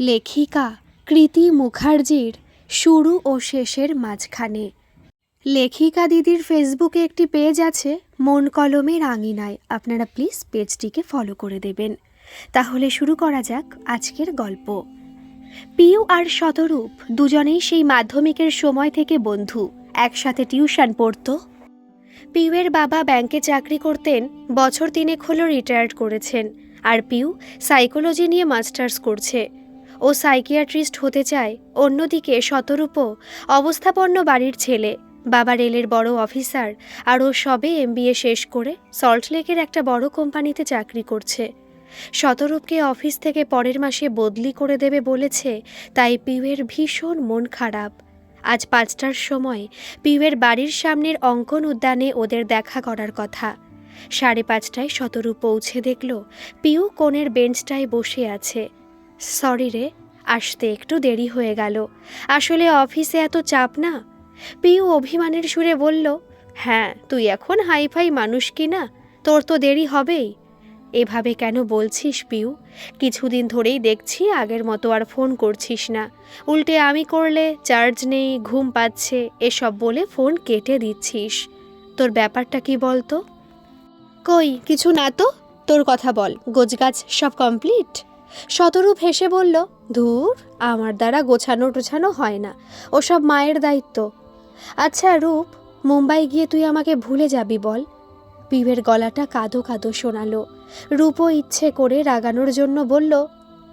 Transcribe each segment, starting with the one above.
লেখিকা কৃতি মুখার্জির শুরু ও শেষের মাঝখানে। লেখিকা দিদির ফেসবুকে একটি পেজ আছে, মন কলমের আঙিনায় আপনারা প্লিজ পেজটিকে ফলো করে দেবেন। তাহলে শুরু করা যাক আজকের গল্প। পিউ আর শতরূপ দুজনেই সেই মাধ্যমিকের সময় থেকে বন্ধু। একসাথে টিউশন পড়তো। পিউয়ের বাবা ব্যাংকে চাকরি করতেন, বছর তিনেক হলো রিটায়ার্ড করেছেন। আর পিউ সাইকোলজি নিয়ে মাস্টার্স করছে। ও সাইকিয়াট্রিস্ট হতে চায়। অন্যদিকে শতরূপও অবস্থাপন্ন বাড়ির ছেলে, বাবা রেলের বড় অফিসার, আর ও সবে এমবিএ শেষ করে সল্টলেকের একটা বড় কোম্পানিতে চাকরি করছে। শতরূপকে অফিস থেকে পরের মাসে বদলি করে দেবে বলেছে, তাই পিউয়ের ভীষণ মন খারাপ। আজ পাঁচটার সময় পিউয়ের বাড়ির সামনের অঙ্কন উদ্যানে ওদের দেখা করার কথা। সাড়ে পাঁচটায় শতরূপ পৌঁছে দেখল, পিউ কোণের বেঞ্চটায় বসে আছে। সরি রে, আসতে একটু দেরি হয়ে গেল। আসলে অফিসে এত চাপ না? পিউ অভিমানের সুরে বলল হ্যাঁ তুই এখন হাইফাই মানুষ কি না? তোর তো দেরি হবেই। এভাবে কেন বলছিস পিউ? কিছুদিন ধরেই দেখছি আগের মতো আর ফোন করছিস না। উল্টে আমি করলে চার্জ নেই, ঘুম পাচ্ছে, এসব বলে ফোন কেটে দিচ্ছিস। তোর ব্যাপারটা কি বলতো? কই, কিছু না তো? তোর কথা বল গোজগাছ সব কমপ্লিট? শতরূপ হেসে বলল, ধুর, আমার দ্বারা গোছানো টোছানো হয় না। ওসব মায়ের দায়িত্ব। আচ্ছা রূপ, মুম্বাই গিয়ে তুই আমাকে ভুলে যাবি বল। পিবের গলাটা কাঁদো কাদো শোনালো। রূপও ইচ্ছে করে রাগানোর জন্য বলল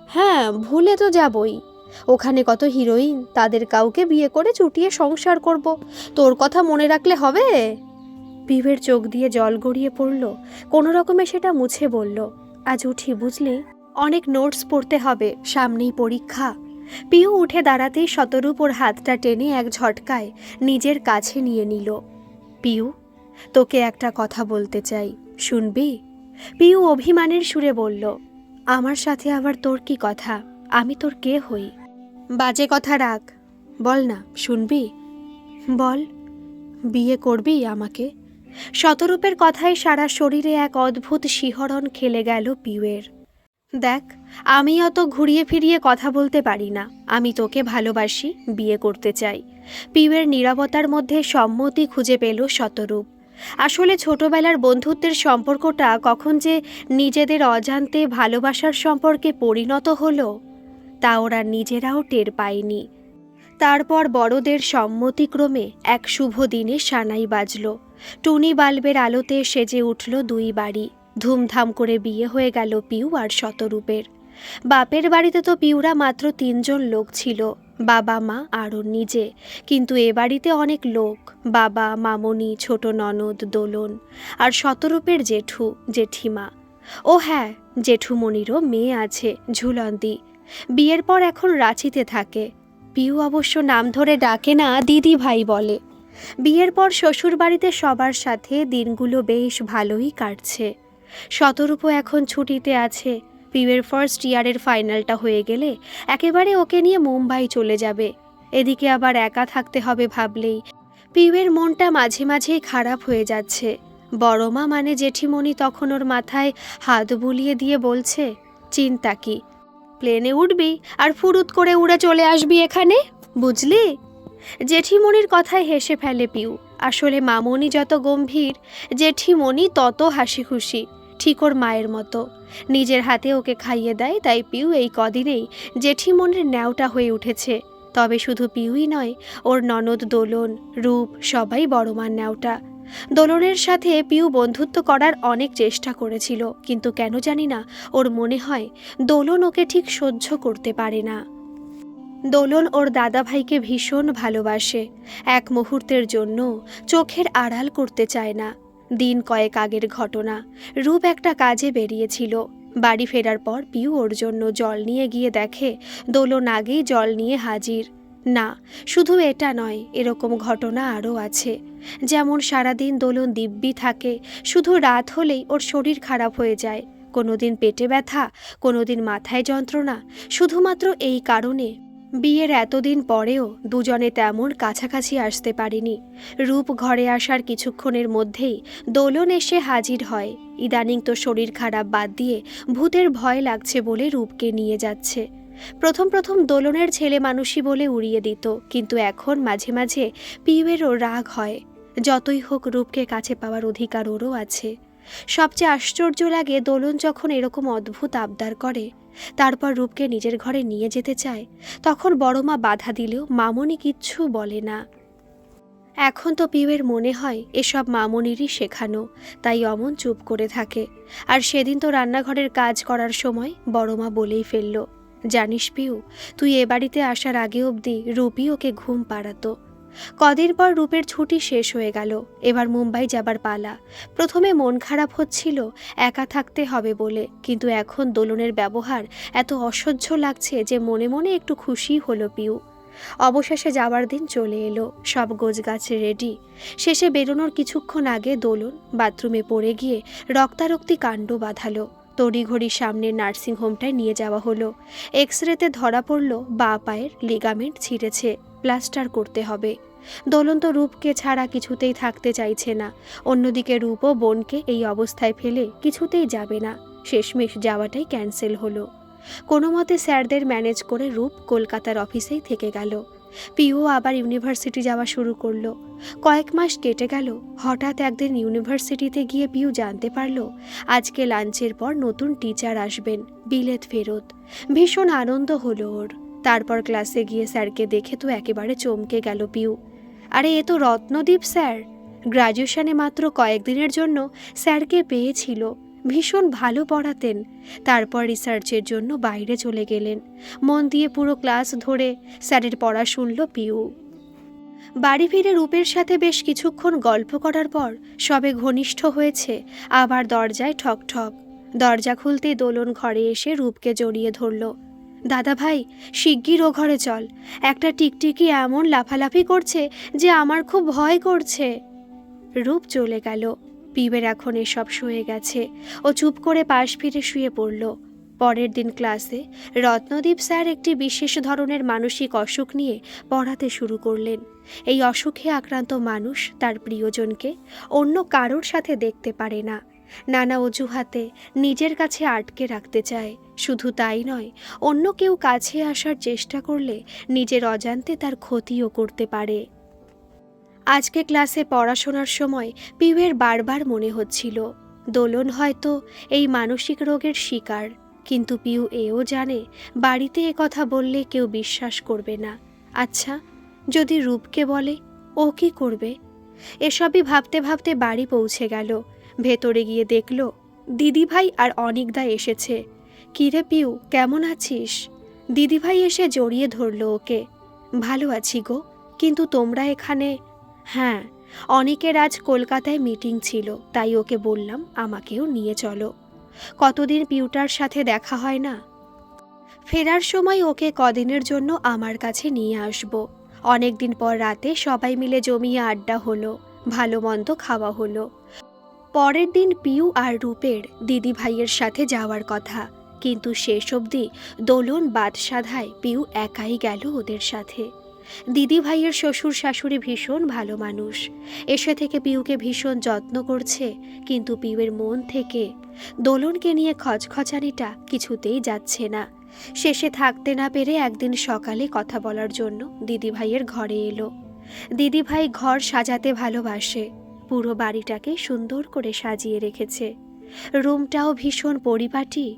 হ্যাঁ ভুলে তো যাবই। ওখানে কত হিরোইন, তাদের কাউকে বিয়ে করে চুটিয়ে সংসার করব। তোর কথা মনে রাখলে হবে? পিবের চোখ দিয়ে জল গড়িয়ে পড়ল। কোনো রকমে সেটা মুছে বলল। আজ উঠি, বুঝলি? অনেক নোটস পড়তে হবে, সামনেই পরীক্ষা। পিউ উঠে দাঁড়াতেই শতরূপ ওর হাতটা টেনে এক ঝটকায় নিজের কাছে নিয়ে নিল। পিউ, তোকে একটা কথা বলতে চাই, শুনবি? পিউ অভিমানের সুরে বলল, আমার সাথে আবার তোর কি কথা? আমি তোর কে হই? বাজে কথা রাখ বল না, শুনবি? বল। বিয়ে করবি আমাকে? শতরূপের কথায় সারা শরীরে এক অদ্ভুত শিহরণ খেলে গেল পিউয়ের। দেখ, আমি অত ঘুরিয়ে ফিরিয়ে কথা বলতে পারি না। আমি তোকে ভালোবাসি, বিয়ে করতে চাই। পিউয়ের নীরবতার মধ্যে সম্মতি খুঁজে পেল শতরূপ। আসলে ছোটবেলার বন্ধুত্বের সম্পর্কটা কখন যে নিজেদের অজান্তে ভালোবাসার সম্পর্কে পরিণত হলো, তা ওরা নিজেরাও টের পায়নি। তারপর বড়দের সম্মতিক্রমে এক শুভ দিনে সানাই বাজল। টুনি বাল্বের আলোতে সেজে উঠল দুই বাড়ি। ধুমধাম করে বিয়ে হয়ে গেল পিউ আর শতরূপের। বাপের বাড়িতে তো পিউরা মাত্র তিনজন লোক ছিল, বাবা, মা আর ওর নিজে। কিন্তু এ বাড়িতে অনেক লোক, বাবা, মামনি, ছোট ননদ, দোলন আর শতরূপের জেঠু, জেঠিমা। ও হ্যাঁ জেঠুমণিরও মেয়ে আছে ঝুলন্দি বিয়ের পর এখন রাঁচিতে থাকে। পিউ অবশ্য নাম ধরে ডাকে না দিদি ভাই বলে। বিয়ের পর শ্বশুর বাড়িতে সবার সাথে দিনগুলো বেশ ভালোই কাটছে। শতরূপও এখন ছুটিতে আছে। পিউয়ের ফার্স্ট ইয়ারের ফাইনালটা হয়ে গেলে একেবারে ওকে নিয়ে মুম্বাই চলে যাবে। এদিকে আবার একা থাকতে হবে ভাবলেই। পিউয়ের মনটা মাঝে মাঝেই খারাপ হয়ে যাচ্ছে। বড় মা মানে জেঠিমণি তখন ওর মাথায় হাত বুলিয়ে দিয়ে বলছে, চিন্তা কি? প্লেনে উঠবি আর ফুরুত করে উড়ে চলে আসবি এখানে? বুঝলি? জেঠিমণির কথায় হেসে ফেলে পিউ। আসলে মামনি যত গম্ভীর, জেঠিমণি তত হাসি খুশি ঠিক ওর মায়ের মতো। নিজের হাতে ওকে খাইয়ে দেয়, তাই পিউ এই কদিনেই জেঠিমনির ন্যাওটা হয়ে উঠেছে। তবে শুধু পিউই নয়, ওর ননদ দোলন, রূপ, সবাই বড় মার ন্যাওটা। দোলনের সাথে পিউ বন্ধুত্ব করার অনেক চেষ্টা করেছিল, কিন্তু কেন জানি না ওর মনে হয় দোলন ওকে ঠিক সহ্য করতে পারে না। দোলন ওর দাদা ভাইকে ভীষণ ভালোবাসে। এক মুহূর্তের জন্য চোখের আড়াল করতে চায় না। দিন কয়েক আগের ঘটনা। রূপ একটা কাজে বেরিয়েছিল। বাড়ি ফেরার পর পিউ ওর জন্য জল নিয়ে গিয়ে দেখে, দোলন আগেই জল নিয়ে হাজির। না, শুধু এটা নয়, এরকম ঘটনা আরও আছে। যেমন সারাদিন দোলন দিব্যি থাকে, শুধু রাত হলেই ওর শরীর খারাপ হয়ে যায়। কোনোদিন পেটে ব্যথা, কোনোদিন মাথায় যন্ত্রণা, শুধুমাত্র এই কারণে। বিয়ের এতদিন পরেও দুজনে তেমন কাছাকাছি আসতে পারিনি। রূপ ঘরে আসার কিছুক্ষণের মধ্যেই দোলন এসে হাজির হয়। ইদানিং তো শরীর খারাপ বাদ দিয়ে ভূতের ভয় লাগছে বলে রূপকে নিয়ে যাচ্ছে। প্রথম প্রথম দোলনের ছেলে মানুষই বলে উড়িয়ে দিত, কিন্তু এখন মাঝে মাঝে পিউয়েরও রাগ হয়। যতই হোক রূপকে কাছে পাওয়ার অধিকার ওরও আছে। সবচেয়ে আশ্চর্য লাগে দোলন যখন এরকম অদ্ভুত আবদার করে তারপর রূপকে নিজের ঘরে নিয়ে যেতে চায়। তখন বড় মা বাধা দিলেও মামনি কিচ্ছু বলে না। এখন তো পিউয়ের মনে হয়, এসব মামনিরই শেখানো। তাই অমন চুপ করে থাকে। আর সেদিন তো রান্নাঘরের কাজ করার সময় বড় মা বলেই ফেলল, জানিস পিউ, তুই এ বাড়িতে আসার আগে অবধি রূপই ওকে ঘুম পাড়াতো। কদিন পর রূপের ছুটি শেষ হয়ে গেল। এবার মুম্বাই যাবার পালা। প্রথমে মন খারাপ হচ্ছিল, একা থাকতে হবে বলে। কিন্তু এখন দোলনের ব্যবহার এত অসহ্য লাগছে যে মনে মনে একটু খুশি হলো পিউ। অবশেষে যাওয়ার দিন চলে এলো। সব গোছগাছ রেডি। শেষে বেরোনোর কিছুক্ষণ আগে দোলন বাথরুমে পড়ে গিয়ে রক্তারক্তি কাণ্ড বাঁধালো। তড়িঘড়ি সামনের নার্সিংহোমটায় নিয়ে যাওয়া হলো। এক্স রেতে ধরা পড়ল বা পায়ের লিগামেন্ট ছিঁড়েছে। প্লাস্টার করতে হবে। দোলন তো রূপকে ছাড়া কিছুতেই থাকতে চাইছে না। অন্যদিকে রূপও বোনকে এই অবস্থায় ফেলে কিছুতেই যাবে না। শেষমেশ যাওয়াটাই ক্যান্সেল হলো। কোনো মতে স্যারদের ম্যানেজ করে রূপ কলকাতার অফিসেই থেকে গেল। পিও আবার ইউনিভার্সিটি যাওয়া শুরু করল। কয়েক মাস কেটে গেল। হঠাৎ একদিন ইউনিভার্সিটিতে গিয়ে পিউ জানতে পারল, আজকে লাঞ্চের পর নতুন টিচার আসবেন, বিলেত ফেরত। ভীষণ আনন্দ হলো ওর। তারপর ক্লাসে গিয়ে স্যারকে দেখে তো একেবারে চমকে গেল পিউ। আরে, এ তো রত্নদীপ স্যার। গ্রাজুয়েশনে মাত্র কয়েকদিনের জন্য স্যারকে পেয়েছিল। ভীষণ ভালো পড়াতেন। তারপর রিসার্চের জন্য বাইরে চলে গেলেন। মন দিয়ে পুরো ক্লাস ধরে স্যারের পড়া শুনল পিউ। বাড়ি ফিরে রূপের সাথে বেশ কিছুক্ষণ গল্প করার পর সবে ঘনিষ্ঠ হয়েছে, আবার দরজায় ঠক ঠক দরজা খুলতেই দোলন ঘরে এসে রূপকে জড়িয়ে ধরল। দাদা ভাই শিগগির ও ঘরে চল। একটা টিকটিকি এমন লাফালাফি করছে যে আমার খুব ভয় করছে। রূপ চলে গেল। পিবের এখন এসব শুয়ে গেছে। ও চুপ করে পাশ ফিরে শুয়ে পড়ল। পরের দিন ক্লাসে রত্নদীপ স্যার একটি বিশেষ ধরনের মানসিক অসুখ নিয়ে পড়াতে শুরু করলেন। এই অসুখে আক্রান্ত মানুষ তার প্রিয়জনকে অন্য কারোর সাথে দেখতে পারে না। নানা অজুহাতে নিজের কাছে আটকে রাখতে চায়। শুধু তাই নয়, অন্য কেউ কাছে আসার চেষ্টা করলে নিজের অজান্তে তার ক্ষতিও করতে পারে। আজকে ক্লাসে পড়াশোনার সময় পিউয়ের বারবার মনে হচ্ছিল, দোলন হয়তো এই মানসিক রোগের শিকার, কিন্তু পিউ এও জানে বাড়িতে এ কথা বললে কেউ বিশ্বাস করবে না। আচ্ছা যদি রূপকে বলে, ও কি করবে? এসবই ভাবতে ভাবতে বাড়ি পৌঁছে গেল। ভেতরে গিয়ে দেখল, দিদিভাই আর অনিকদা এসেছে। কিরে পিউ, কেমন আছিস? দিদিভাই এসে জড়িয়ে ধরল ওকে। ভালো আছি গো, কিন্তু তোমরা এখানে? হ্যাঁ অনেকের আজ কলকাতায় মিটিং ছিল, তাই ওকে বললাম আমাকেও নিয়ে চলো। কতদিন পিউটার সাথে দেখা হয় না? ফেরার সময় ওকে কদিনের জন্য আমার কাছে নিয়ে আসব। অনেক দিন পর রাতে সবাই মিলে জমিয়ে আড্ডা হলো, ভালো মন্দ খাওয়া হলো। পরের দিন পিউ আর রূপের দিদি ভাইয়ের সাথে যাওয়ার কথা। কিন্তু শেষ অবধি দোলন বাদসাধায় পিউ একাই গেল ওদের সাথে। দিদি ভাইয়ের শ্বশুর শাশুড়ি ভীষণ ভালো মানুষ। এসে থেকে পিউকে ভীষণ যত্ন করছে, কিন্তু পিউয়ের মন থেকে দোলনকে নিয়ে খচখচানিটা কিছুতেই যাচ্ছে না। শেষে থাকতে না পেরে একদিন সকালে কথা বলার জন্য দিদি ভাইয়ের ঘরে এলো। দিদি ভাই ঘর সাজাতে ভালোবাসে। পুরো বাড়িটাকে সুন্দর করে সাজিয়ে রেখেছে। রুমটাও ভীষণ পরিপাটি।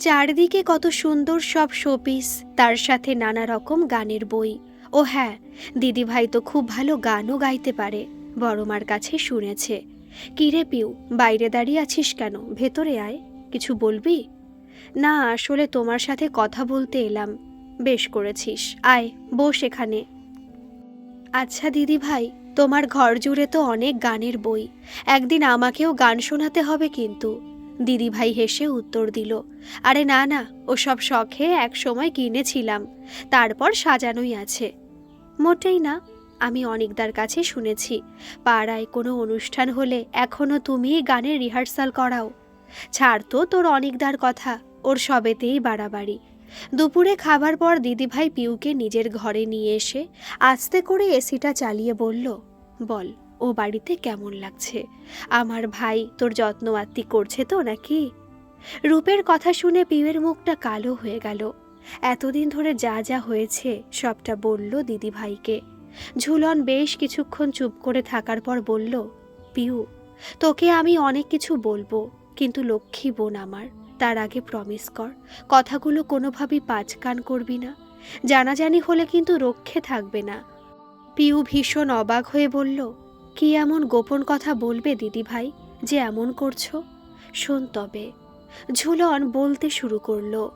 চারদিকে কত সুন্দর সব শোপিস, তার সাথে নানা রকম গানের বই। ও হ্যাঁ দিদিভাই তো খুব ভালো গানও গাইতে পারে, বড়মার কাছে শুনেছে। কিরে পিউ, বাইরে দাঁড়িয়ে আছিস কেন? ভেতরে আয়, কিছু বলবি? না, আসলে তোমার সাথে কথা বলতে এলাম। বেশ করেছিস, আয়, বস এখানে। আচ্ছা দিদি ভাই তোমার ঘর জুড়ে তো অনেক গানের বই। একদিন আমাকেও গান শোনাতে হবে কিন্তু। দিদি ভাই হেসে উত্তর দিল, আরে না না, ওসব শখে এক সময় কিনেছিলাম, তারপর সাজানোই আছে। মোটেই না, আমি অনেকদার কাছে শুনেছি, পাড়ায় কোনো অনুষ্ঠান হলে এখনও তুমিই গানের রিহার্সাল করাও। ছাড় তো তোর অনেকদার কথা, ওর সবেতেই বাড়াবাড়ি। দুপুরে খাবার পর দিদিভাই পিউকে নিজের ঘরে নিয়ে এসে আস্তে করে এসিটা চালিয়ে বলল বল, ও বাড়িতে কেমন লাগছে? আমার ভাই তোর যত্ন আত্মি করছে তো নাকি? রূপের কথা শুনে পিউয়ের মুখটা কালো হয়ে গেল। এতদিন ধরে যা যা হয়েছে, সবটা বলল দিদিভাইকে ঝুলন বেশ কিছুক্ষণ চুপ করে থাকার পর বলল, পিউ, তোকে আমি অনেক কিছু বলব, কিন্তু লক্ষ্মী বোন আমার, তার আগে প্রমিস কর, কথাগুলো কোনোভাবেই পাঁচকান করবি না। জানাজানি হলে কিন্তু রক্ষে থাকবে না। পিউ ভীষণ অবাক হয়ে বলল, কি এমন গোপন কথা বলবে দিদিভাই যে এমন করছ? শোন তবে, ঝুলন বলতে শুরু করল।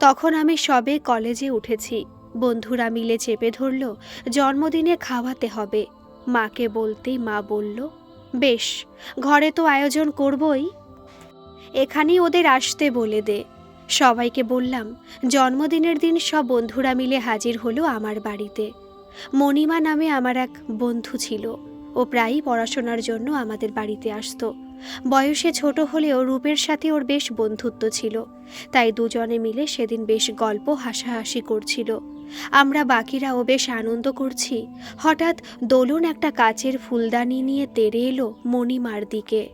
তখন আমি সবে কলেজে উঠেছি। বন্ধুরা মিলে চেপে ধরল, জন্মদিনে খাওয়াতে হবে। মাকে বলতেই মা বলল, বেশ, ঘরে তো আয়োজন করবই। এখানেই ওদের আসতে বলে দে। সবাইকে বললাম, জন্মদিনের দিন সব বন্ধুরা মিলে হাজির হলো আমার বাড়িতে। মণিমা নামে আমার এক বন্ধু ছিল। ও প্রায়ই পড়াশোনার জন্য আমাদের বাড়িতে আসতো। বয়সে ছোট হলেও রূপের সাথে ওর বেশ বন্ধুত্ব ছিল। তাই দুজনে মিলে সেদিন বেশ গল্প হাসাহাসি করছিল। আমরা বাকিরাও বেশ আনন্দ করছি। হঠাৎ দোলন একটা কাচের ফুলদানি নিয়ে তেড়ে এলো মণিমার দিকে।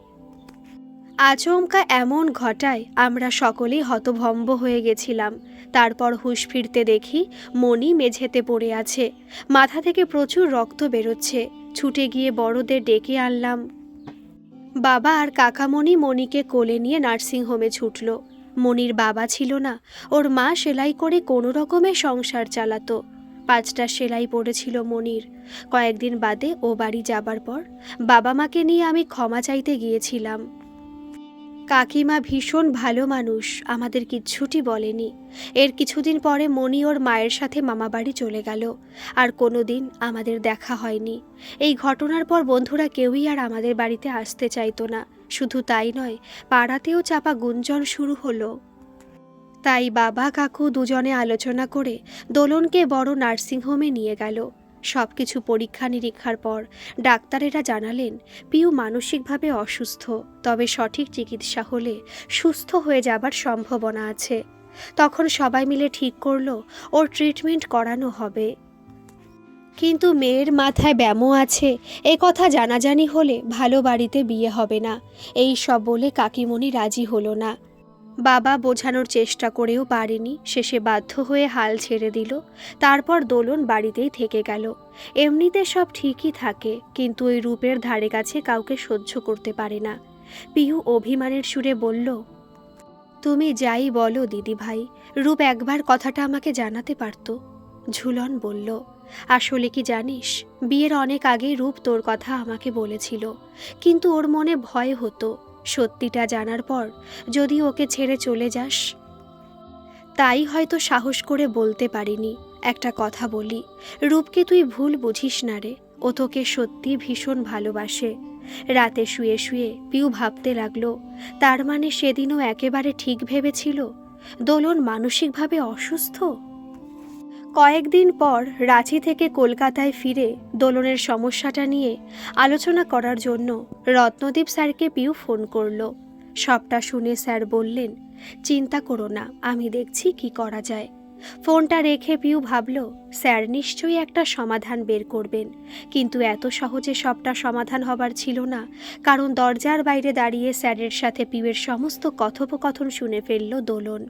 আচমকা এমন ঘটায় আমরা সকলেই হতভম্ব হয়ে গেছিলাম। তারপর হুঁশ ফিরতে দেখি মণি মেঝেতে পড়ে আছে। মাথা থেকে প্রচুর রক্ত বেরোচ্ছে। ছুটে গিয়ে বড়দের ডেকে আনলাম। বাবা আর কাকামণি মণিকে কোলে নিয়ে নার্সিংহোমে ছুটল। মণির বাবা ছিল না। ওর মা সেলাই করে কোনো রকমে সংসার চালাতো। পাঁচটা সেলাই পড়েছিল মনির কয়েকদিন বাদে ও বাড়ি যাবার পর বাবা মাকে নিয়ে আমি ক্ষমা চাইতে গিয়েছিলাম। কাকিমা ভীষণ ভালো মানুষ আমাদের কিচ্ছুটি বলেনি। এর কিছুদিন পরে মণি ওর মায়ের সাথে মামাবাড়ি চলে গেল। আর কোনো দিন আমাদের দেখা হয়নি। এই ঘটনার পর বন্ধুরা কেউই আর আমাদের বাড়িতে আসতে চাইতো না। শুধু তাই নয়, পাড়াতেও চাপা গুঞ্জন শুরু হলো। তাই বাবা, কাকু দুজনে আলোচনা করে দোলনকে বড় নার্সিংহোমে নিয়ে গেল। সব কিছু পরীক্ষা নিরীক্ষার পর ডাক্তারেরা জানালেন, পিউ মানসিকভাবে অসুস্থ, তবে সঠিক চিকিৎসা হলে সুস্থ হয়ে যাবার সম্ভাবনা আছে। তখন সবাই মিলে ঠিক করল, ওর ট্রিটমেন্ট করানো হবে। কিন্তু মেয়ের মাথায় ব্যামো আছে, এ কথা জানাজানি হলে ভালো বাড়িতে বিয়ে হবে না। এই সব বলে কাকিমণি রাজি হলো না। বাবা বোঝানোর চেষ্টা করেও পারেনি। শেষে বাধ্য হয়ে হাল ছেড়ে দিল। তারপর দোলন বাড়িতেই থেকে গেল। এমনিতে সব ঠিকই থাকে, কিন্তু ওই রূপের ধারে কাছে কাউকে সহ্য করতে পারে না। পিহু অভিমানের সুরে বলল, তুমি যাই বলো দিদি ভাই, রূপ একবার কথাটা আমাকে জানাতে পারতো? ঝুলন বলল, আসলে কি জানিস, বিয়ের অনেক আগে রূপ তোর কথা আমাকে বলেছিল, কিন্তু ওর মনে ভয় হতো। সত্যিটা জানার পর যদি ওকে ছেড়ে চলে যাস। তাই হয়তো সাহস করে বলতে পারিনি, একটা কথা বলি। রূপকে তুই ভুল বুঝিস না রে, ও তোকে সত্যি ভীষণ ভালোবাসে। রাতে শুয়ে শুয়ে পিউ ভাবতে লাগল, তার মানে সেদিনও একেবারে ঠিক ভেবেছিল? দোলন মানসিকভাবে অসুস্থ? কয়েকদিন পর রাঁচি থেকে কলকাতায় ফিরে দোলনের সমস্যাটা নিয়ে আলোচনা করার জন্য রত্নদীপ স্যারকে পিউ ফোন করল। সবটা শুনে স্যার বললেন, চিন্তা করো না, আমি দেখছি কি করা যায়। ফোনটা রেখে পিউ ভাবল, স্যার নিশ্চয়ই একটা সমাধান বের করবেন। কিন্তু এত সহজে সবটা সমাধান হবার ছিল না, কারণ দরজার বাইরে দাঁড়িয়ে স্যারের সাথে পিউয়ের সমস্ত কথোপকথন শুনে ফেলল দোলন।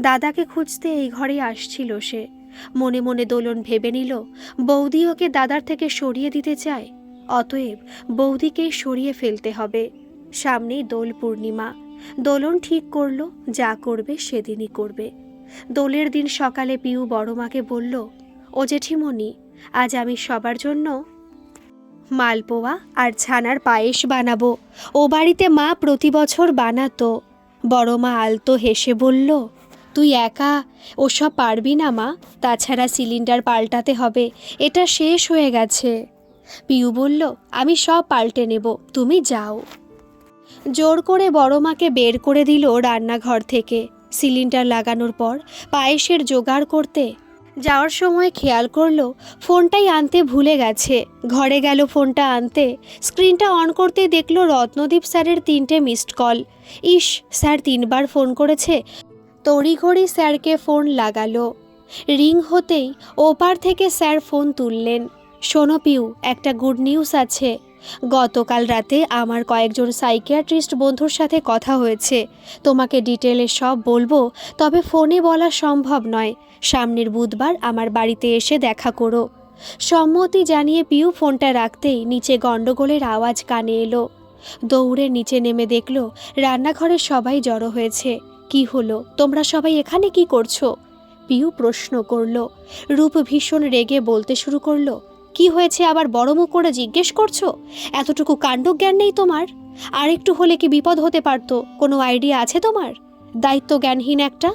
দাদাকে খুঁজতে এই ঘরে আসছিল সে। মনে মনে দোলন ভেবে নিল, বৌদি ওকে দাদার থেকে সরিয়ে দিতে চায়। অতএব বৌদিকেই সরিয়ে ফেলতে হবে। সামনেই দোল পূর্ণিমা। দোলন ঠিক করল, যা করবে সেদিনই করবে। দোলের দিন সকালে পিউ বড় মাকে বলল, ও জেঠিমণি, আজ আমি সবার জন্য মালপোয়া আর ছানার পায়েস বানাবো। ও বাড়িতে মা প্রতি বছর বানাতো। বড় মা আলতো হেসে বলল তুই একা? ওসব পারবি না, মা। তাছাড়া সিলিন্ডার পাল্টাতে হবে। এটা শেষ হয়ে গেছে। পিউ বলল, আমি সব পাল্টে নেব। তুমি যাও। জোর করে বড় মাকে বের করে দিল রান্নাঘর থেকে। সিলিন্ডার লাগানোর পর পায়েসের জোগাড় করতে যাওয়ার সময় খেয়াল করল, ফোনটাই আনতে ভুলে গেছে। ঘরে গেল ফোনটা আনতে। স্ক্রিনটা অন করতে দেখল রত্নদীপ স্যারের তিনটে মিসড কল। ইস, স্যার তিনবার ফোন করেছে। তড়িঘড়ি স্যারকে ফোন লাগালো। রিং হতেই ওপার থেকে স্যার ফোন তুললেন। শোনো পিউ, একটা গুড নিউজ আছে। গতকাল রাতে আমার কয়েকজন সাইকিয়াট্রিস্ট বন্ধুর সাথে কথা হয়েছে। তোমাকে ডিটেলে সব বলব, তবে ফোনে বলা সম্ভব নয়। সামনের বুধবার আমার বাড়িতে এসে দেখা করো। সম্মতি জানিয়ে পিউ ফোনটা রাখতেই নিচে গণ্ডগোলের আওয়াজ কানে এলো। দৌড়ে নিচে নেমে দেখল, রান্নাঘরে সবাই জড়ো হয়েছে। কি হলো? তোমরা সবাই এখানে কি করছ? পিউ প্রশ্ন করল। রূপ ভীষণ রেগে বলতে শুরু করল, কি হয়েছে আবার বড় করে জিজ্ঞেস করছ? এতটুকু কাণ্ডজ্ঞান নেই তোমার? আর একটু হলে কি বিপদ হতে পারতো? কোনো আইডিয়া আছে তোমার? দায়িত্ব জ্ঞানহীন একটা?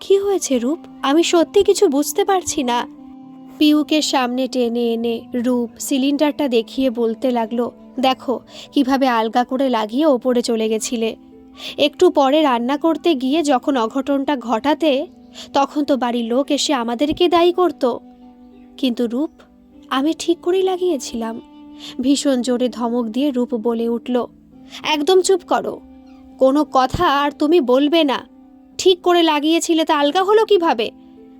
কি হয়েছে রূপ? আমি সত্যি কিছু বুঝতে পারছি না। পিউকে সামনে টেনে এনে রূপ সিলিন্ডারটা দেখিয়ে বলতে লাগল, দেখো, কীভাবে আলগা করে লাগিয়ে ওপরে চলে গেছিলে। একটু পরে রান্না করতে গিয়ে যখন অঘটনটা ঘটাতে, তখন তো বাড়ির লোক এসে আমাদেরকে দায়ী করতো। কিন্তু রূপ, আমি ঠিক করেই লাগিয়েছিলাম। ভীষণ জোরে ধমক দিয়ে রূপ বলে উঠল, একদম চুপ করো। কোনো কথা আর তুমি বলবে না। ঠিক করে লাগিয়েছিলে তা আলগা হলো কীভাবে?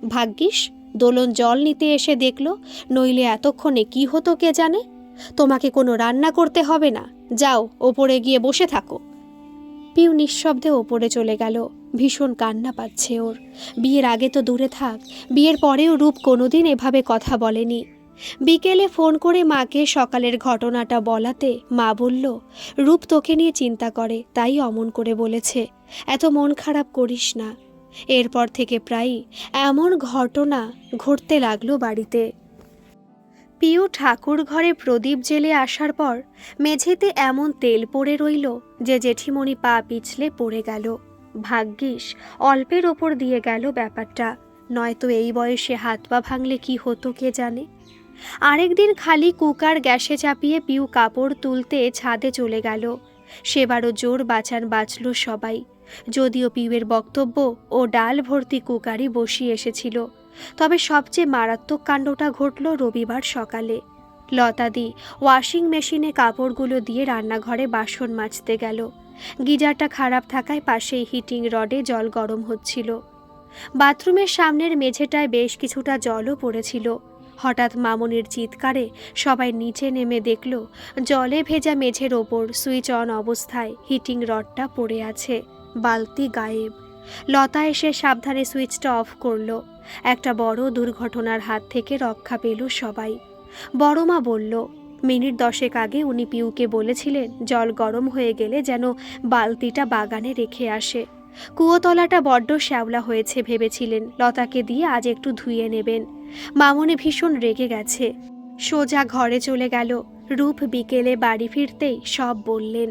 ভাগ্যিস, দোলন জল নিতে এসে দেখল, নইলে এতক্ষণে কি হতো কে জানে? তোমাকে কোনো রান্না করতে হবে না। যাও, ওপরে গিয়ে বসে থাকো। পিউ নিঃশব্দে ওপরে চলে গেল। ভীষণ কান্না পাচ্ছে ওর। বিয়ের আগে তো দূরে থাক। বিয়ের পরেও রূপ কোনোদিন এভাবে কথা বলেনি। বিকেলে ফোন করে মাকে সকালের ঘটনাটা বলাতে মা বলল, রূপ তোকে নিয়ে চিন্তা করে, তাই অমন করে বলেছে। এত মন খারাপ করিস না। এরপর থেকে প্রায়ই এমন ঘটনা ঘটতে লাগল বাড়িতে। পিউ ঠাকুর ঘরে প্রদীপ জেলে আসার পর মেঝেতে এমন তেল পড়ে রইল যে জেঠিমণি পা পিছলে পড়ে গেল। ভাগ্যিস, অল্পের ওপর দিয়ে গেল ব্যাপারটা। নয়তো এই বয়সে হাত পা ভাঙলে কি হতো কে জানে? আরেকদিন খালি কুকার গ্যাসে চাপিয়ে পিউ কাপড় তুলতে ছাদে চলে গেল। সেবারও জোর বাঁচান বাঁচল সবাই। যদিও পিউয়ের বক্তব্য ও ডাল ভর্তি কুকারই বসিয়ে এসেছিল। তবে সবচেয়ে মারাত্মক কাণ্ডটা ঘটল রবিবার সকালে। লতাদি ওয়াশিং মেশিনে কাপড়গুলো দিয়ে রান্নাঘরে বাসন মাজতে গেল। গিজারটা খারাপ থাকায় পাশেই হিটিং রডে জল গরম হচ্ছিল। বাথরুমের সামনের মেঝেটায় বেশ কিছুটা জলও পড়েছিল। হঠাৎ মামনির চিৎকারে সবাই নিচে নেমে দেখল, জলে ভেজা মেঝের ওপর সুইচ অন অবস্থায় হিটিং রডটা পড়ে আছে, বালতি গায়েব। লতা এসে সাবধানে সুইচটা অফ করল। একটা বড় দুর্ঘটনার হাত থেকে রক্ষা পেল সবাই। বড়মা বলল, মিনিট দশেক আগে উনি পিউকে বলেছিলেন, জল গরম হয়ে গেলে যেন বালতিটা বাগানে রেখে আসে। কুয়োতলাটা বড্ড শ্যাওলা হয়েছে ভেবেছিলেন, লতাকে দিয়ে আজ একটু ধুয়ে নেবেন। মামনি ভীষণ রেগে গেছে। সোজা ঘরে চলে গেল। রূপ বিকেলে বাড়ি ফিরতেই সব বললেন,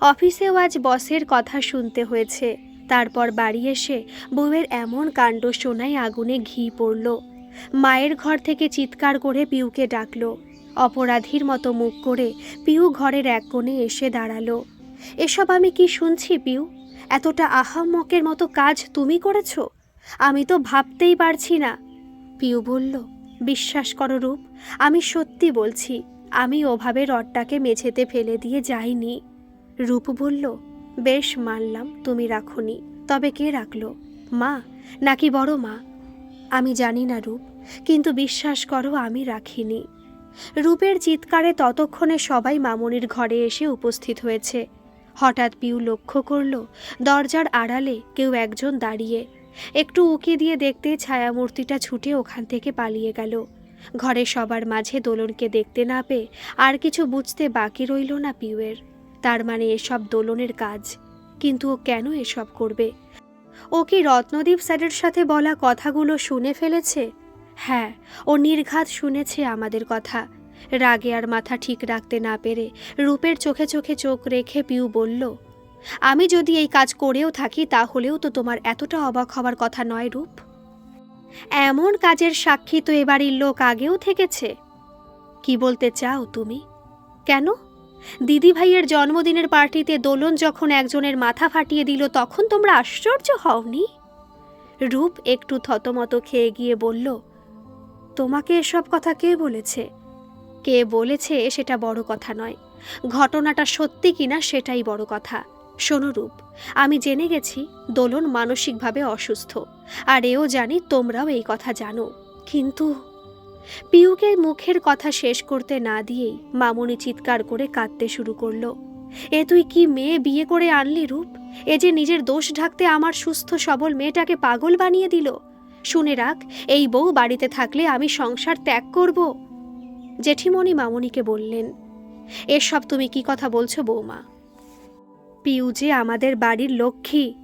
অফিসেও আজ বসের কথা শুনতে হয়েছে। তারপর বাড়ি এসে বউয়ের এমন কাণ্ড শোনায় আগুনে ঘি পড়ল। মায়ের ঘর থেকে চিৎকার করে পিউকে ডাকলো। অপরাধীর মতো মুখ করে পিউ ঘরের এক কোণে এসে দাঁড়াল। এসব আমি কি শুনছি পিউ? এতটা আহাম্মকের মতো কাজ তুমি করেছ? আমি তো ভাবতেই পারছি না। পিউ বলল, বিশ্বাস করো রূপ, আমি সত্যি বলছি, আমি ওভাবে রডটাকে মেঝেতে ফেলে দিয়ে যাইনি। রূপ বলল বেশ মানলাম, তুমি রাখনি। তবে কে রাখল? মা? নাকি বড় মা? আমি জানি না রূপ, কিন্তু বিশ্বাস করো আমি রাখিনি। রূপের চিৎকারে ততক্ষণে সবাই মামনির ঘরে এসে উপস্থিত হয়েছে। হঠাৎ পিউ লক্ষ্য করল, দরজার আড়ালে কেউ একজন দাঁড়িয়ে। একটু উকি দিয়ে দেখতে ছায়ামূর্তিটা ছুটে ওখান থেকে পালিয়ে গেল। ঘরে সবার মাঝে দোলনকে দেখতে না পেয়ে আর কিছু বুঝতে বাকি রইল না পিউয়ের। তার মানে এসব দোলনের কাজ। কিন্তু ও কেন এসব করবে? ও কি রত্নদীপ স্যারের সাথে বলা কথাগুলো শুনে ফেলেছে? হ্যাঁ ও নির্ঘাত শুনেছে আমাদের কথা। রাগে আর মাথা ঠিক রাখতে না পেরে রূপের চোখে চোখে চোখ রেখে পিউ বলল, আমি যদি এই কাজ করেও থাকি তাহলেও তো তোমার এতটা অবাক হওয়ার কথা নয় রূপ। এমন কাজের সাক্ষী তো এবাড়ির লোক আগেও থেকেছে। কি বলতে চাও তুমি? কেন? দিদি ভাইয়ের জন্মদিনের পার্টিতে দোলন যখন একজনের মাথা ফাটিয়ে দিল, তখন তোমরা আশ্চর্য হওনি? রূপ একটু থতমত খেয়ে গিয়ে বলল, তোমাকে এসব কথা কে বলেছে? কে বলেছে সেটা বড় কথা নয়। ঘটনাটা সত্যি কিনা সেটাই বড় কথা। শোনো রূপ, আমি জেনে গেছি দোলন মানসিকভাবে অসুস্থ, আর এও জানি তোমরাও এই কথা জানো। কিন্তু পিউকে মুখের কথা শেষ করতে না দিয়েই মামুনি চিৎকার করে কাঁদতে শুরু করল। এ তুই কি মেয়ে বিয়ে করে আনলি, রূপ? এ যে নিজের দোষ ঢাকতে আমার সুস্থ সবল মেয়েটাকে পাগল বানিয়ে দিল? শুনে রাখ, এই বউ বাড়িতে থাকলে আমি সংসার ত্যাগ করব। জেঠিমণি মামনিকে বললেন, এসব তুমি কি কথা বলছো বৌমা? পিউ যে আমাদের বাড়ির লক্ষ্মী।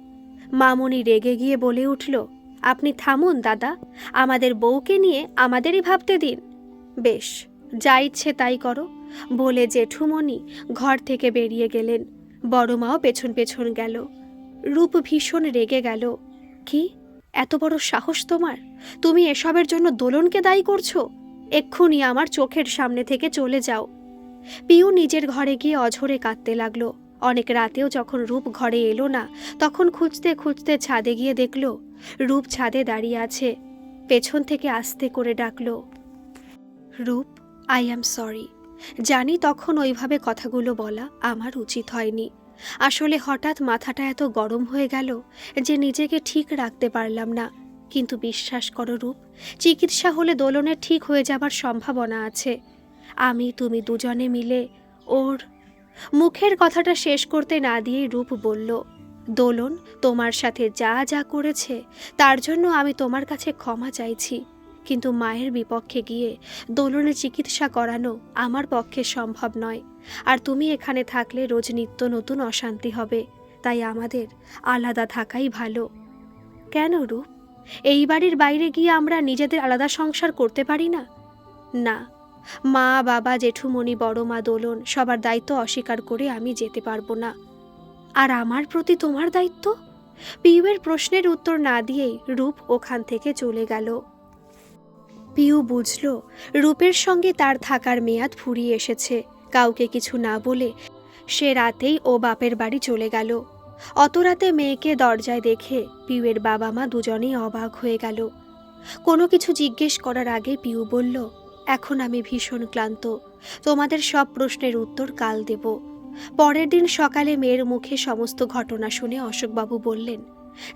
মামনি রেগে গিয়ে বলে উঠল আপনি থামুন, দাদা। আমাদের বউকে নিয়ে আমাদেরই ভাবতে দিন। বেশ, যা ইচ্ছে তাই করো। বলে জেঠুমণি ঘর থেকে বেরিয়ে গেলেন। বড় মাও পেছন পেছন গেল। রূপ ভীষণ রেগে গেল। কি? এত বড় সাহস তোমার? তুমি এসবের জন্য দোলনকে দায়ী করছ? এক্ষুনি আমার চোখের সামনে থেকে চলে যাও। পিউ নিজের ঘরে গিয়ে অঝরে কাঁদতে লাগল। অনেক রাতেও যখন রূপ ঘরে এলো না, তখন খুঁজতে খুঁজতে ছাদে গিয়ে দেখল রূপ ছাদে দাঁড়িয়ে আছে, পেছন থেকে আস্তে করে ডাকল। রূপ আই অ্যাম সরি জানি তখন ওইভাবে কথাগুলো বলা আমার উচিত হয়নি। আসলে হঠাৎ মাথাটা এত গরম হয়ে গেল যে নিজেকে ঠিক রাখতে পারলাম না। কিন্তু বিশ্বাস করো রূপ, চিকিৎসা হলে দোলনে ঠিক হয়ে যাবার সম্ভাবনা আছে। আমি, তুমি দুজনে মিলে ওর মুখের কথাটা শেষ করতে না দিয়েই রূপ বলল দোলন তোমার সাথে যা যা করেছে, তার জন্য আমি তোমার কাছে ক্ষমা চাইছি। কিন্তু মায়ের বিপক্ষে গিয়ে দোলনের চিকিৎসা করানো আমার পক্ষে সম্ভব নয়। আর তুমি এখানে থাকলে রোজ নিত্য নতুন অশান্তি হবে। তাই আমাদের আলাদা থাকাই ভালো। কেন রূপ? এই বাড়ির বাইরে গিয়ে আমরা নিজেদের আলাদা সংসার করতে পারি না? না। মা, বাবা, জেঠুমণি বড় মা দোলন সবার দায়িত্ব অস্বীকার করে আমি যেতে পারব না। আর আমার প্রতি তোমার দায়িত্ব? পিউয়ের প্রশ্নের উত্তর না দিয়েই রূপ ওখান থেকে চলে গেল। পিউ বুঝল, রূপের সঙ্গে তার থাকার মেয়াদ ফুরিয়ে এসেছে। কাউকে কিছু না বলে সে রাতেই ও বাপের বাড়ি চলে গেল। অত রাতে মেয়েকে দরজায় দেখে পিউয়ের বাবা মা দুজনেই অবাক হয়ে গেল। কোনো কিছু জিজ্ঞেস করার আগে পিউ বলল, এখন আমি ভীষণ ক্লান্ত। তোমাদের সব প্রশ্নের উত্তর কাল দেব। পরের দিন সকালে মেয়ের মুখে সমস্ত ঘটনা শুনে অশোকবাবু বললেন,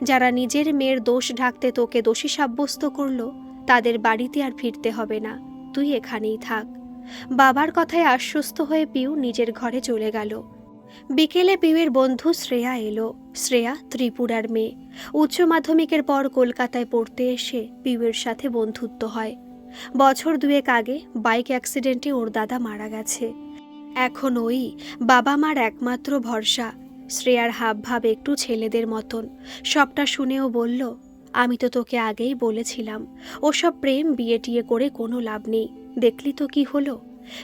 যারা নিজের মেয়ের দোষ ঢাকতে তোকে দোষী সাব্যস্ত করল, তাদের বাড়িতে আর ফিরতে হবে না। তুই এখানেই থাক। বাবার কথায় আশ্বস্ত হয়ে পিউ নিজের ঘরে চলে গেল। বিকেলে পিউয়ের বন্ধু শ্রেয়া এলো। শ্রেয়া ত্রিপুরার মেয়ে। উচ্চ মাধ্যমিকের পর কলকাতায় পড়তে এসে পিউয়ের সাথে বন্ধুত্ব হয়। বছর দুয়েক আগে বাইক অ্যাক্সিডেন্টে ওর দাদা মারা গেছে। এখন ওই বাবা মার একমাত্র ভরসা, শ্রেয়ার হাবভাব একটু ছেলেদের মতন। সবটা শুনেও বলল, আমি তো তোকে আগেই বলেছিলাম, ওসব প্রেম বিয়ে টিয়ে করে কোনো লাভ নেই। দেখলি তো কি হলো?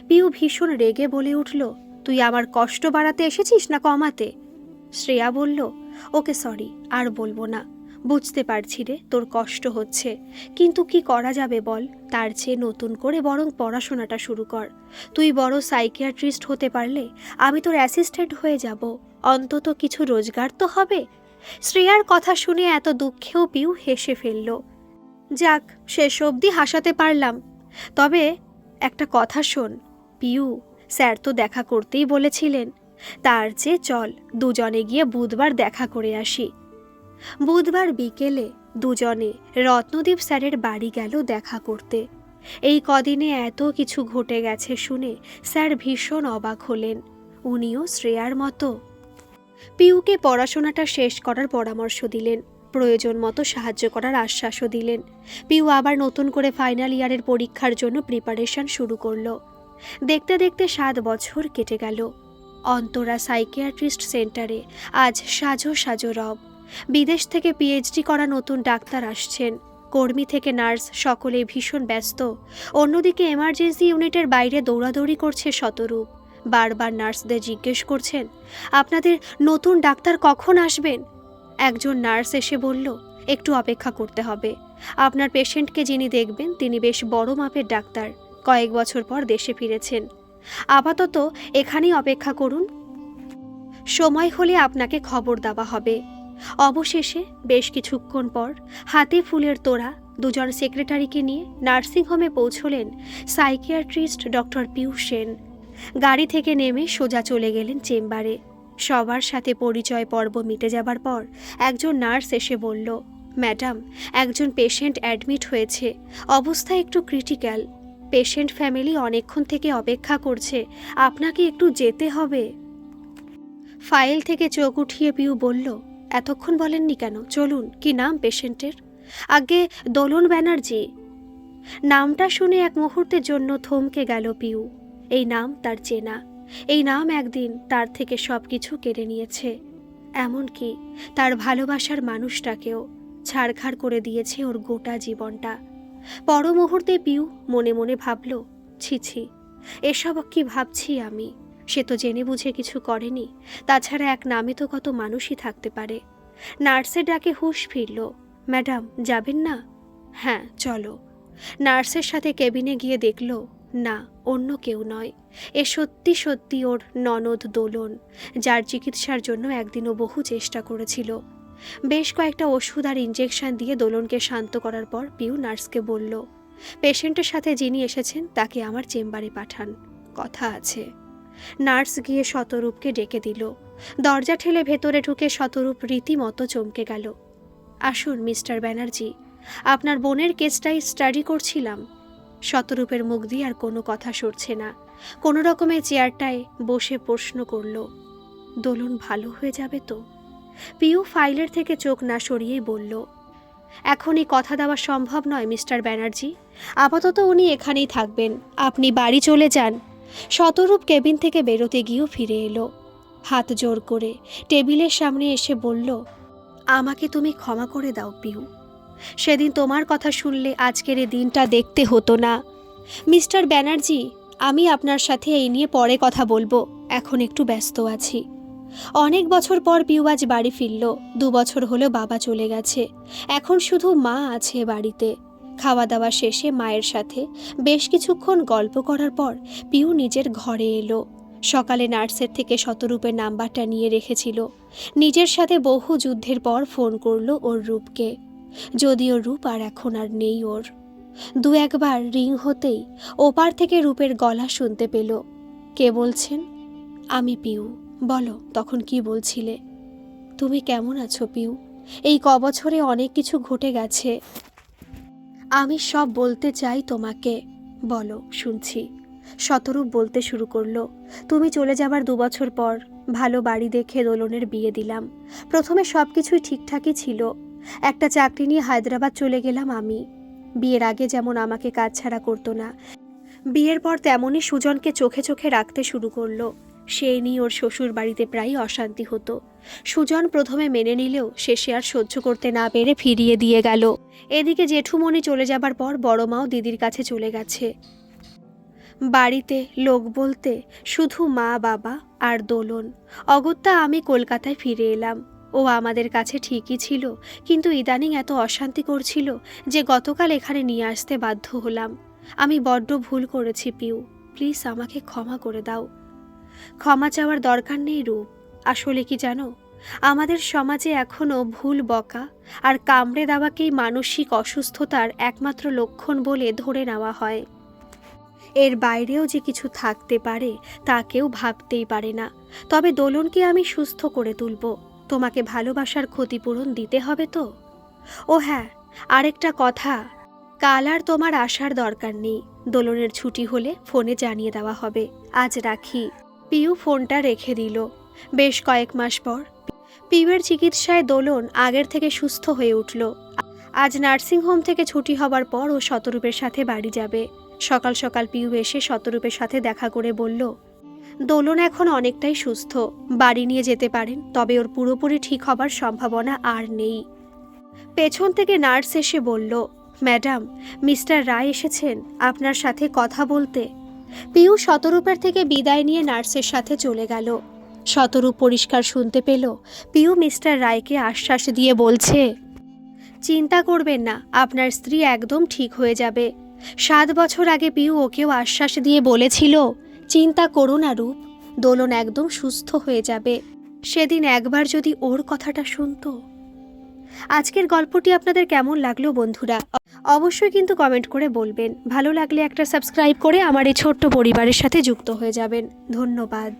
পিউ ভীষণ রেগে বলে উঠল, তুই আমার কষ্ট বাড়াতে এসেছিস না কমাতে? শ্রেয়া বলল, ওকে সরি, আর বলব না। বুঝতে পারছি রে, তোর কষ্ট হচ্ছে। কিন্তু কি করা যাবে বল? তার চেয়ে নতুন করে বরং পড়াশোনাটা শুরু কর। তুই বড় সাইকিয়াট্রিস্ট হতে পারলে আমি তোর অ্যাসিস্ট্যান্ট হয়ে যাব। অন্তত কিছু রোজগার তো হবে। শ্রেয়ার কথা শুনে এত দুঃখেও পিউ হেসে ফেলল। যাক, শেষ অবধি হাসাতে পারলাম। তবে একটা কথা শোন, পিউ, স্যার তো দেখা করতেই বলেছিলেন। তার চেয়ে চল, দুজনে গিয়ে বুধবার দেখা করে আসি। বুধবার বিকেলে দুজনে রত্নদীপ স্যারের বাড়ি গেল দেখা করতে। এই কদিনে এত কিছু ঘটে গেছে শুনে স্যার ভীষণ অবাক হলেন। উনিও শ্রেয়ার মতো। পিউকে পড়াশোনাটা শেষ করার পরামর্শ দিলেন, প্রয়োজন মতো সাহায্য করার আশ্বাসও দিলেন। পিউ আবার নতুন করে ফাইনাল ইয়ারের পরীক্ষার জন্য প্রিপারেশন শুরু করল। দেখতে দেখতে সাত বছর কেটে গেল। অন্তরা সাইকিয়াট্রিস্ট সেন্টারে আজ সাজো সাজো রব। বিদেশ থেকে পিএইচডি করা নতুন ডাক্তার আসছেন। কর্মী থেকে নার্স সকলে ভীষণ ব্যস্ত। অন্যদিকে এমার্জেন্সি ইউনিটের বাইরে দৌড়াদৌড়ি করছে শতরূপ। বারবার নার্সদের জিজ্ঞেস করছেন, আপনাদের নতুন ডাক্তার কখন আসবেন? একজন নার্স এসে বলল, একটু অপেক্ষা করতে হবে। আপনার পেশেন্টকে যিনি দেখবেন, তিনি বেশ বড় মাপের ডাক্তার। কয়েক বছর পর দেশে ফিরেছেন। আপাতত এখানেই অপেক্ষা করুন। সময় হলে আপনাকে খবর দেওয়া হবে। অবশেষে বেশ কিছুক্ষণ পর হাতে ফুলের তোড়া দুজন সেক্রেটারিকে নিয়ে নার্সিংহোমে পৌঁছলেন সাইকিয়াট্রিস্ট ডক্টর পিউ সেন। গাড়ি থেকে নেমে সোজা চলে গেলেন চেম্বারে। সবার সাথে পরিচয় পর্ব মিটে যাবার পর একজন নার্স এসে বলল, ম্যাডাম, একজন পেশেন্ট অ্যাডমিট হয়েছে। অবস্থা একটু ক্রিটিক্যাল। পেশেন্ট ফ্যামিলি অনেকক্ষণ থেকে অপেক্ষা করছে। আপনাকে একটু যেতে হবে ফাইল থেকে চোখ উঠিয়ে পিউ বলল এতক্ষণ বলেননি কেন? চলুন, কি নাম পেশেন্টের? আগে দোলন ব্যানার্জি। নামটা শুনে এক মুহূর্তের জন্য থমকে গেল পিউ। এই নাম তার চেনা। এই নাম একদিন তার থেকে সব কিছু কেড়ে নিয়েছে। এমনকি তার ভালোবাসার মানুষটাকেও ছাড়খাড় করে দিয়েছে ওর গোটা জীবনটা। পর মুহূর্তে পিউ মনে মনে ভাবল, ছি ছি, এসব কি ভাবছি আমি? সে তো জেনে বুঝে কিছু করেনি। তাছাড়া এক নামে তো কত মানুষই থাকতে পারে। নার্সের ডাকে হুঁশ ফিরল, ম্যাডাম, যাবেন না? হ্যাঁ চলো। নার্সের সাথে কেবিনে গিয়ে দেখল, না, অন্য কেউ নয়। এ সত্যি সত্যি ওর ননদ দোলন, যার চিকিৎসার জন্য একদিনও বহু চেষ্টা করেছিল। বেশ কয়েকটা ওষুধ আর ইঞ্জেকশন দিয়ে দোলনকে শান্ত করার পর পিউ নার্সকে বলল, পেশেন্টের সাথে যিনি এসেছেন, তাকে আমার চেম্বারে পাঠান। কথা আছে। নার্স গিয়ে শতরূপকে ডেকে দিল। দরজা ঠেলে ভেতরে ঢুকে শতরূপ রীতিমতো চমকে গেল। আসুন, মিস্টার ব্যানার্জি, আপনার বোনের কেসটাই স্টাডি করছিলাম। শতরূপের মুখ দিয়ে আর কোনো কথা সরছে না। কোনো রকমে চেয়ারটায় বসে প্রশ্ন করল, দোলন ভালো হয়ে যাবে তো? পিউ ফাইলের থেকে চোখ না সরিয়েই বলল, এখনই কথা দেওয়া সম্ভব নয়, মিস্টার ব্যানার্জি। আপাতত উনি এখানেই থাকবেন। আপনি বাড়ি চলে যান। শতরূপ কেবিন থেকে বেরোতে গিয়েও ফিরে এলো। হাত জোর করে টেবিলের সামনে এসে বলল, আমাকে তুমি ক্ষমা করে দাও, পিউ। সেদিন তোমার কথা শুনলে আজকের এই দিনটা দেখতে হতো না। মিস্টার ব্যানার্জি, আমি আপনার সাথে এই নিয়ে পরে কথা বলব, এখন একটু ব্যস্ত আছি। অনেক বছর পর পিউ আজ বাড়ি ফিরল, দু বছর হলো বাবা চলে গেছে। এখন শুধু মা আছে বাড়িতে। খাওয়া দাওয়া শেষে মায়ের সাথে বেশ কিছুক্ষণ গল্প করার পর পিউ নিজের ঘরে এলো। সকালে নার্সের থেকে শতরূপের নাম্বারটা নিয়ে রেখেছিল। নিজের সাথে বহু যুদ্ধের পর ফোন করল ওর রূপকে। যদিও রূপ আর এখন আর নেই ওর। দু একবার রিং হতেই ওপার থেকে রূপের গলা শুনতে পেল। কে বলছেন? আমি পিউ। বলো, তখন কি বলছিলে? তুমি কেমন আছো পিউ? এই কবছরে অনেক কিছু ঘটে গেছে। আমি সব বলতে চাই তোমাকে। বলো, শুনছি। শতরূপ বলতে শুরু করল, তুমি চলে যাবার দু বছর পর ভালো বাড়ি দেখে দোলনের বিয়ে দিলাম। প্রথমে সব কিছুই ঠিকঠাকই ছিল। একটা চাকরি নিয়ে হায়দ্রাবাদ চলে গেলাম আমি। বিয়ের আগে যেমন আমাকে কাজ ছাড়া করতো না, বিয়ের পর তেমনই সুজনকে চোখে চোখে রাখতে শুরু করল। সেই নিয়ে ওর শ্বশুর বাড়িতে প্রায় অশান্তি হতো। সুজন প্রথমে মেনে নিলেও শেষে আর সহ্য করতে না পেরে ফিরিয়ে দিয়ে গেল। এদিকে জেঠুমণি চলে যাবার পর বড় মাও দিদির কাছে চলে গেছে। বাড়িতে লোক বলতে শুধু মা, বাবা আর দোলন। অগত্যা আমি কলকাতায় ফিরে এলাম। ও আমাদের কাছে ঠিকই ছিল, কিন্তু ইদানিং এত অশান্তি করছিল যে গতকাল এখানে নিয়ে আসতে বাধ্য হলাম। আমি বড্ড ভুল করেছি পিউ। প্লিজ আমাকে ক্ষমা করে দাও। ক্ষমা চাওয়ার দরকার নেই রূপ। আসলে কি জানো? আমাদের সমাজে এখনও ভুল বকা আর কামড়ে দেওয়াকেই মানসিক অসুস্থতার একমাত্র লক্ষণ বলে ধরে নেওয়া হয়। এর বাইরেও যে কিছু থাকতে পারে তা কেউ ভাবতেই পারে না। তবে দোলনকে আমি সুস্থ করে তুলব। তোমাকে ভালোবাসার ক্ষতিপূরণ দিতে হবে তো? ও হ্যাঁ আরেকটা কথা। কাল আর তোমার আসার দরকার নেই। দোলনের ছুটি হলে ফোনে জানিয়ে দেওয়া হবে। আজ রাখি। পিউ ফোনটা রেখে দিল। বেশ কয়েক মাস পর পিউয়ের চিকিৎসায় দোলন আগের থেকে সুস্থ হয়ে উঠল। আজ নার্সিংহোম থেকে ছুটি হবার পর ও শতরূপের সাথে বাড়ি যাবে। সকাল সকাল পিউ এসে শতরূপের সাথে দেখা করে বলল, দোলন এখন অনেকটাই সুস্থ। বাড়ি নিয়ে যেতে পারেন, তবে ওর পুরোপুরি ঠিক হবার সম্ভাবনা আর নেই। পেছন থেকে নার্স এসে বলল, ম্যাডাম, মিস্টার রায় এসেছেন। আপনার সাথে কথা বলতে পিউ শতরূপের থেকে বিদায় নিয়ে নার্সের সাথে চলে গেল। শতরূপ পরিষ্কার শুনতে পেল, পিউ মিস্টার রায়কে আশ্বাস দিয়ে বলছে, চিন্তা করবেন না, আপনার স্ত্রী একদম ঠিক হয়ে যাবে। সাত বছর আগে পিউ ওকেও আশ্বাস দিয়ে বলেছিল, চিন্তা করো না রূপ, দোলন একদম সুস্থ হয়ে যাবে। সেদিন একবার যদি ওর কথাটা শুনতো আজকের গল্পটি আপনাদের কেমন লাগল বন্ধুরা? অবশ্যই কিন্তু কমেন্ট করে বলবেন। ভালো লাগলে একটা সাবস্ক্রাইব করে আমার এই ছোট্ট পরিবারের সাথে যুক্ত হয়ে যাবেন। ধন্যবাদ।